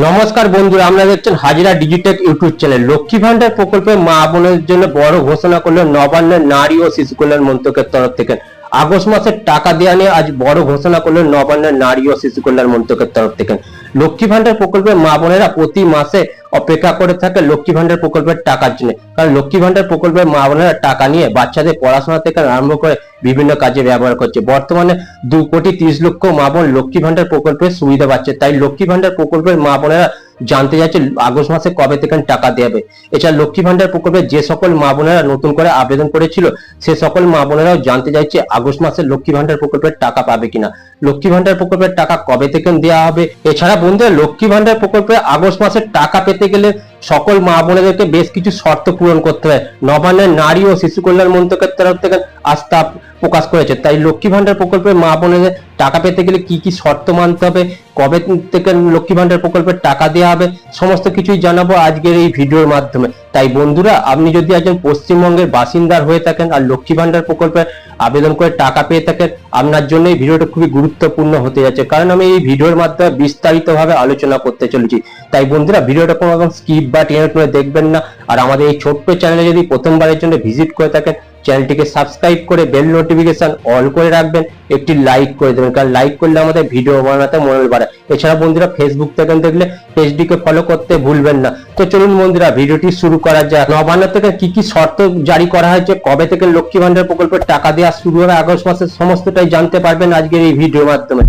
নমস্কার বন্ধুরা আমরা দেখছেন Hajira Digitech YouTube channel. Lakshmi Bhandar প্রকল্পে মা বোনের জন্য বড় ঘোষণা করলেন নবান্নের নারী ও শিশু কল্যাণ মন্ত্রকের তরফ থেকে। আগস্ট মাসের টাকা দেওয়া নিয়ে আজ বড় ঘোষণা করলেন নবান্নের নারী ও শিশু কল্যাণ মন্ত্রকের তরফ থেকে। লক্ষ্মী ভান্ডার প্রকল্পের মা বোনেরা প্রতি মাসে অপেক্ষা করে থাকে লক্ষ্মী ভান্ডার প্রকল্পের টাকার জন্য। কারণ লক্ষ্মী ভান্ডার প্রকল্পের মা বোনেরা টাকা নিয়ে বাচ্চাদের পড়াশোনা থেকে আরম্ভ করে বিভিন্ন কাজে ব্যবহার করছে। বর্তমানে দু কোটি তিরিশ লক্ষ মা বোন লক্ষ্মী ভান্ডার প্রকল্পের সুবিধা পাচ্ছে। তাই লক্ষ্মী ভান্ডার প্রকল্পের মা বোনেরা জানতে চাইছে আগস্ট মাসে কবে থেকে টাকা দেবে এছাড়া লক্ষ্মী ভান্ডার প্রকল্পে যে সকল মা বোনেরা নতুন করে আবেদন করেছিল, সে সকল মা বোনেরাও জানতে চাইছে আগস্ট মাসে লক্ষ্মী ভান্ডার প্রকল্পের টাকা পাবে কিনা। লক্ষ্মী ভান্ডার প্রকল্পের টাকা কবে থেকে দেওয়া হবে? এছাড়া বন্ধুরা, লক্ষ্মী ভান্ডার প্রকল্পে আগস্ট মাসে টাকা পেতে গেলে সকল মা বোনেদেরকে বেশ কিছু শর্ত পূরণ করতে হয়। নবান্নের নারী ও শিশু কল্যাণ মন্ত্রকের তরফ থেকে আস্থা প্রকাশ করেছে। তাই লক্ষ্মী ভান্ডার প্রকল্পের মা বোনেদের টাকা পেতে গেলে কি কি শর্ত মানতে হবে, কবে থেকে লক্ষ্মী ভান্ডার প্রকল্পের টাকা দেওয়া হবে, সমস্ত কিছুই জানাব আজকের এই ভিডিওর মাধ্যমে। তাই বন্ধুরা, আপনি যদি একজন পশ্চিমবঙ্গের বাসিন্দার হয়ে থাকেন আর লক্ষ্মী ভান্ডার প্রকল্পে আবেদন করে টাকা পেয়ে থাকেন, আপনার জন্য এই ভিডিওটা খুবই গুরুত্বপূর্ণ হতে যাচ্ছে। কারণ আমি এই ভিডিওর মাধ্যমে বিস্তারিতভাবে আলোচনা করতে চলেছি। তাই বন্ধুরা, ভিডিওটা কোনো রকম স্কিপ বা টেনে টুনে দেখবেন না। আর আমাদের এই ছোট্ট চ্যানেলে যদি প্রথমবারের জন্য ভিজিট করে থাকেন চ্যানেলটিকে সাবস্ক্রাইব করে বেল নোটিফিকেশন অল করে রাখবেন, একটি লাইক করে দেবেন। কারণ লাইক করলে আমাদের ভিডিও বানাতে মনোবল বাড়ে। এছাড়া বন্ধুরা ফেসবুক থেকে দেখলে পেজটিকে ফলো করতে ভুলবেন না। তো চলুন বন্ধুরা ভিডিওটি শুরু করা যাক। নবান্ন থেকে কি কি শর্ত জারি করা হয়েছে? কবে থেকে লক্ষ্মী ভান্ডার প্রকল্পের টাকা দেওয়া শুরু হবে? আগস্ট মাসের সমস্তটাই জানতে পারবেন আজকের এই ভিডিওর মাধ্যমে।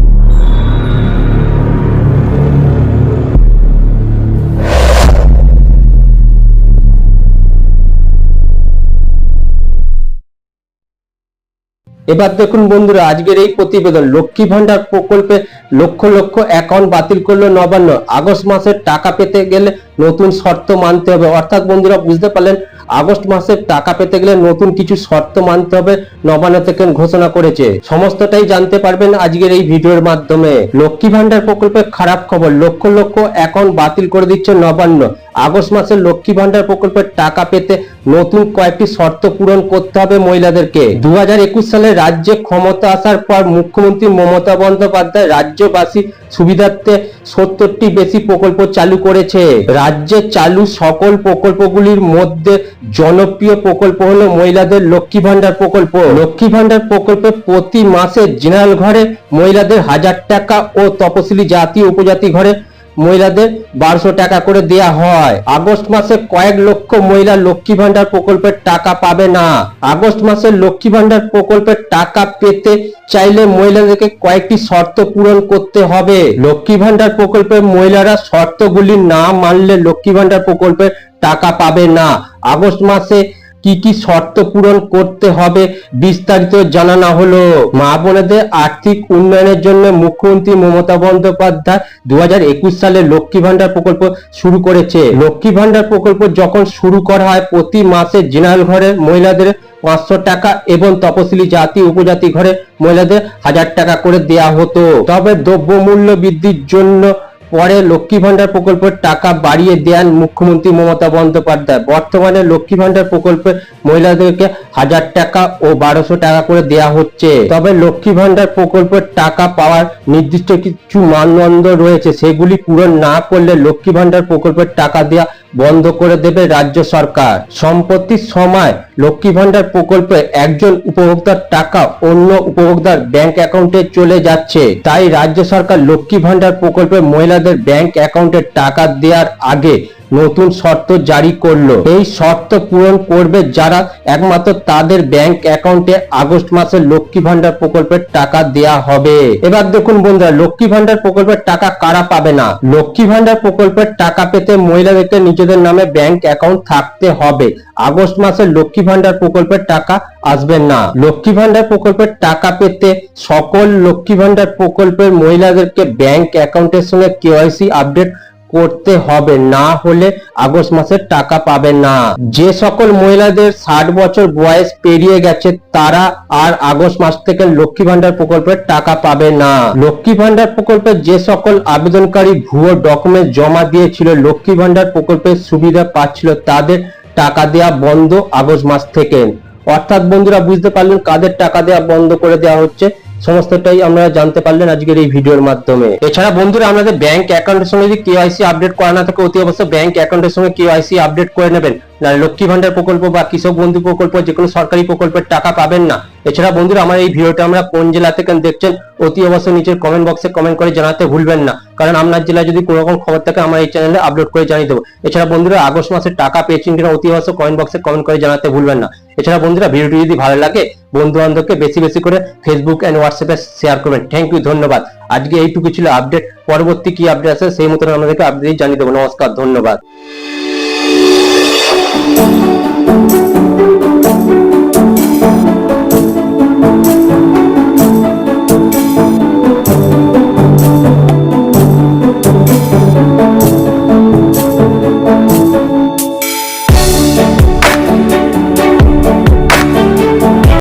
এবার দেখুন বন্ধুরা, আজকের এই প্রতিবেদন লক্ষ্মী ভান্ডার প্রকল্পে লক্ষ লক্ষ অ্যাকাউন্ট বাতিল করল নবান্ন। আগস্ট মাসের টাকা পেতে গেলে নতুন শর্ত মানতে হবে। অর্থাৎ বন্ধুরা, বুঝতে পারলেন, আগস্ট মাসে টাকা পেতে গেলে নতুন কিছু শর্ত মানতে হবে, নবান্ন থেকে ঘোষণা করেছে। সমস্তটাই জানতে পারবেন আজকের এই ভিডিওর মাধ্যমে। লক্ষ্মী ভান্ডার প্রকল্পে খারাপ খবর, লক্ষ লক্ষ অ্যাকাউন্ট বাতিল করে দিচ্ছে নবান্ন। আগস্ট মাসে লক্ষ্মী ভান্ডার প্রকল্পের টাকা পেতে নতুন কয়েকটি শর্ত পূরণ করতে হবে মহিলাদেরকে। দু একুশ সালে রাজ্যে ক্ষমতা আসার পর মুখ্যমন্ত্রী মমতা বন্দ্যোপাধ্যায় রাজ্যবাসী সুবিধার্থে সত্তরটি বেশি প্রকল্প চালু করেছে। রাজ্যে চালু সকল প্রকল্পগুলির মধ্যে জনপ্রিয় প্রকল্প হলো মহিলাদের লক্ষ্মী ভান্ডার প্রকল্প। লক্ষ্মী ভান্ডার প্রকল্পে প্রতি মাসে জেনারেল ঘরে মহিলাদের হাজার টাকা ও তপশিলি জাতি, উপজাতি ঘরে মহিলাদের বারোশো টাকা করে দেয়া হয়। আগস্ট মাসে কয়েক লক্ষ মহিলা লক্ষ্মী ভান্ডার প্রকল্পের টাকা পাবে না। আগস্ট মাসে লক্ষ্মী ভান্ডার প্রকল্পের টাকা পেতে চাইলে মহিলাদেরকে কয়েকটি শর্ত পূরণ করতে হবে। লক্ষ্মী ভান্ডার প্রকল্পের মহিলারা শর্তগুলি না মানলে লক্ষ্মী ভান্ডার প্রকল্পের টাকা পাবে না। আগস্ট মাসে কি কি শর্ত পূরণ করতে হবে বিস্তারিত জানানো হলো। মা বোনেদের আর্থিক উন্নয়নের জন্য মুখ্যমন্ত্রী মমতা বন্দ্যোপাধ্যায় দু হাজার একুশ সালে লক্ষ্মী ভান্ডার প্রকল্প শুরু করেছে। লক্ষ্মী ভান্ডার প্রকল্প যখন শুরু করা হয়, প্রতি মাসে জেনারেল ঘরের মহিলাদের পাঁচশো টাকা এবং তপশিলি জাতি, উপজাতি ঘরে মহিলাদের হাজার টাকা করে দেয়া হতো। তবে দ্রব্যমূল্য বৃদ্ধির জন্য পরে লক্ষ্মী ভান্ডার প্রকল্পের টাকা বাড়িয়ে দেন মুখ্যমন্ত্রী মমতা বন্দ্যোপাধ্যায়। বর্তমানে লক্ষ্মী ভান্ডার প্রকল্পে মহিলাদেরকে হাজার টাকা ও বারোশো টাকা করে দেয়া হচ্ছে। তবে লক্ষ্মী ভান্ডার প্রকল্পের টাকা পাওয়ার নির্দিষ্ট কিছু মানদণ্ড রয়েছে। সেগুলি পূরণ না করলে লক্ষ্মী ভান্ডার প্রকল্পের টাকা দেওয়া বন্ধ করে দেবে রাজ্য সরকার। সম্পত্তির সময় লক্ষ্মী ভান্ডার প্রকল্পে একজন উপভোক্তার টাকা অন্য উপভোক্তার ব্যাংক অ্যাকাউন্টে চলে যাচ্ছে। তাই রাজ্য সরকার লক্ষ্মী ভান্ডার প্রকল্পে মহিলাদের ব্যাংক অ্যাকাউন্টে টাকা দেওয়ার আগে নতুন শর্ত জারি করল। এই শর্ত পূরণ করবে যারা একমাত্র তাদের ব্যাংক অ্যাকাউন্টে আগস্ট মাসে লক্ষ্মী ভান্ডার প্রকল্পের টাকা দেয়া হবে। এবার দেখুন বন্ধুরা, লক্ষ্মী ভান্ডার প্রকল্পের টাকা কারা পাবে না? লক্ষ্মী ভান্ডার প্রকল্পের টাকা পেতে মহিলাদেরকে নিজেদের নামে ব্যাংক অ্যাকাউন্ট থাকতে হবে। আগস্ট মাসে লক্ষ্মী ভান্ডার প্রকল্পের টাকা আসবে না। লক্ষ্মী ভান্ডার প্রকল্পের টাকা পেতে সকল লক্ষ্মী ভান্ডার প্রকল্পের মহিলাদেরকে ব্যাংক অ্যাকাউন্টের সঙ্গে কেওয়াইসি আপডেট করতে হবে। না হলে আগস্ট মাসের টাকা পাবে না। যে সকল মহিলাদের ষাট বছর বয়স পেরিয়ে গেছে, তারা আর আগস্ট মাস থেকে লক্ষ্মী ভান্ডার প্রকল্পের টাকা পাবে না। লক্ষ্মী ভান্ডার প্রকল্পে যে সকল আবেদনকারী ভুয়ো ডকুমেন্ট জমা দিয়েছিল, লক্ষ্মী ভান্ডার প্রকল্পের সুবিধা পাচ্ছিল, তাদের টাকা দেওয়া বন্ধ আগস্ট মাস থেকে। অর্থাৎ বন্ধুরা, বুঝতে পারলেন কাদের টাকা দেওয়া বন্ধ করে দেওয়া হচ্ছে? সমস্তটাই আমরা জানতে পারলেন আজকের এই ভিডিওর মাধ্যমে। এছাড়া বন্ধুরা, আমাদের ব্যাংক অ্যাকাউন্টের সঙ্গে যদি কেওয়াইসি আপডেট করা না থাকে, অতি অবশ্যই ব্যাংক অ্যাকাউন্টের সঙ্গে কেওয়াইসি আপডেট করে নেবেন। না লক্ষ্মী ভান্ডার প্রকল্প বা কৃষক বন্ধু প্রকল্প, যে কোনো সরকারি প্রকল্পের টাকা পাবেন না। এছাড়া বন্ধুরা, আমার এই ভিডিওটা আমরা কোন জেলা থেকে দেখছেন, অতি অবশ্যই নিচের কমেন্ট বক্সে কমেন্ট করে জানাতে ভুলবেন না। কারণ আপনার জেলায় যদি কোনো রকম খবর থাকে, আমরা এই চ্যানেলে আপলোড করে জানিয়ে দেবো। এছাড়া বন্ধুরা, আগস্ট মাসে টাকা পেয়েছেন কিনা, অতি অবশ্যই কমেন্ট বক্সে কমেন্ট করে জানাতে ভুলবেন না। এছাড়া বন্ধুরা, ভিডিওটি যদি ভালো লাগে বন্ধু বান্ধবকে বেশি বেশি করে ফেসবুক অ্যান্ড হোয়াটসঅ্যাপে শেয়ার করবেন। থ্যাংক ইউ ধন্যবাদ। আজকে এইটুকু ছিল আপডেট পরবর্তী কি আপডেট আছে সেই মতন আমাদেরকে আপডেট জানিয়ে দেবো। নমস্কার, ধন্যবাদ।